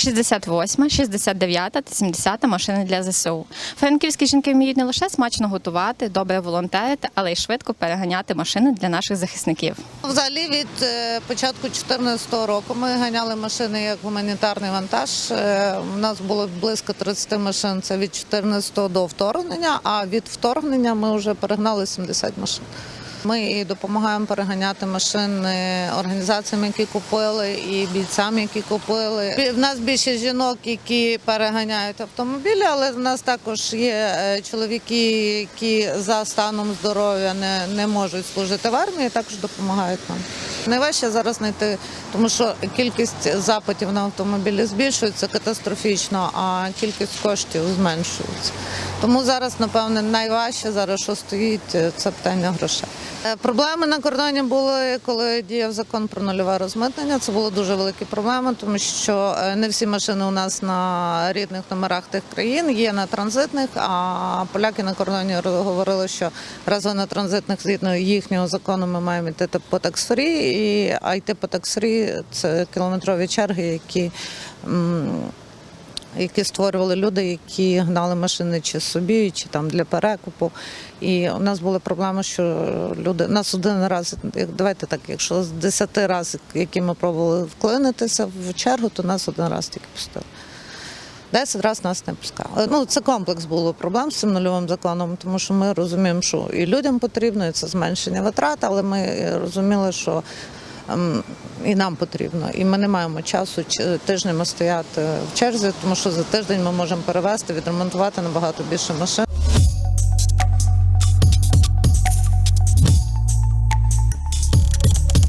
68, 69 та 70 машини для ЗСУ. Франківські жінки вміють не лише смачно готувати, добре волонтерити, але й швидко переганяти машини для наших захисників. Взагалі від е, початку 2014 року ми ганяли машини як гуманітарний вантаж. Е, У нас було близько 30 машин. Це від 2014 до вторгнення. А від вторгнення ми вже перегнали 70 машин. Ми і допомагаємо переганяти машини організаціям, які купили, і бійцям, які купили. В нас більше жінок, які переганяють автомобілі, але в нас також є е, чоловіки, які за станом здоров'я не, не можуть служити в армії, також допомагають нам. Найважче зараз знайти, тому що кількість запитів на автомобілі збільшується катастрофічно, а кількість коштів зменшується. Тому зараз, напевне, найважче зараз, що стоїть, е, це питання грошей. Е, Проблеми на кордоні були, коли діяв закон про нульове розмитнення. Це були дуже великі проблеми, тому що е, не всі машини у нас на рідних номерах тих країн, є на транзитних. А поляки на кордоні говорили, що раз на транзитних згідно їхнього закону ми маємо йти по таксфрі, і а йти по таксфрі – це кілометрові черги, які. Які створювали люди, які гнали машини чи собі, чи там для перекупу. І у нас були проблеми, що люди нас один раз, давайте так, якщо з 10 разів, які ми пробували вклинитися в чергу, то нас один раз тільки пустили. 10 разів нас не пускали. Ну, це комплекс було проблем з цим нульовим законом, тому що ми розуміємо, що і людям потрібно, і це зменшення витрат, але ми розуміли, що і нам потрібно. І ми не маємо часу тижнями стояти в черзі, тому що за тиждень ми можемо перевезти, відремонтувати набагато більше машин.